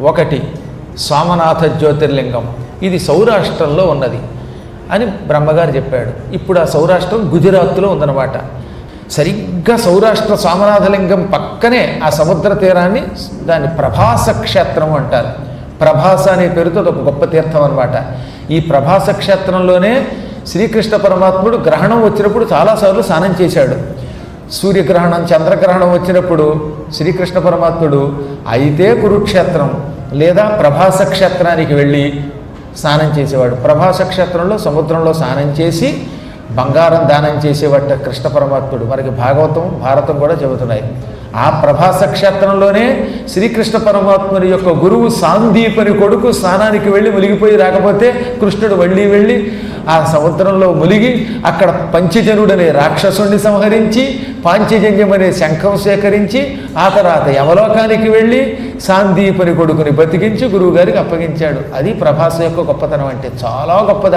ఒకటి సోమనాథ జ్యోతిర్లింగం. ఇది సౌరాష్ట్రంలో ఉన్నది అని బ్రహ్మగారు చెప్పాడు. ఇప్పుడు ఆ సౌరాష్ట్రం గుజరాత్లో ఉందన్నమాట. సరిగ్గా సౌరాష్ట్ర సోమనాథలింగం పక్కనే ఆ సముద్ర తీరాన్ని దాన్ని ప్రభాస క్షేత్రం అంటారు. ప్రభాస అనే పేరుతో ఒక గొప్ప తీర్థం అనమాట ఈ ప్రభాస క్షేత్రంలోనే శ్రీకృష్ణ పరమాత్ముడు గ్రహణం వచ్చినప్పుడు చాలాసార్లు స్నానం చేశాడు. సూర్యగ్రహణం చంద్రగ్రహణం వచ్చినప్పుడు శ్రీకృష్ణ పరమాత్ముడు అయితే కురుక్షేత్రం లేదా ప్రభాస క్షేత్రానికి వెళ్ళి స్నానం చేసేవాడు. ప్రభాస క్షేత్రంలో సముద్రంలో స్నానం చేసి బంగారం దానం చేసేవాట కృష్ణ పరమాత్ముడు. మనకి భాగవతం భారతం కూడా చెబుతున్నాయి. ఆ ప్రభాస క్షేత్రంలోనే శ్రీకృష్ణ పరమాత్ముని యొక్క గురువు సాందీపని కొడుకు స్నానానికి వెళ్ళి మునిగిపోయి రాకపోతే కృష్ణుడు వెళ్ళి వెళ్ళి ఆ సముద్రంలో మునిగి అక్కడ పంచజనుడనే రాక్షసుణ్ణి సంహరించి పాంచజన్యం అనే శంఖం సేకరించి ఆ తర్వాత యమలోకానికి వెళ్ళి సాందీపని కొడుకుని బతికించి గురువుగారికి అప్పగించాడు. అది ప్రభాస్ యొక్క గొప్పతనం అంటే చాలా గొప్పది.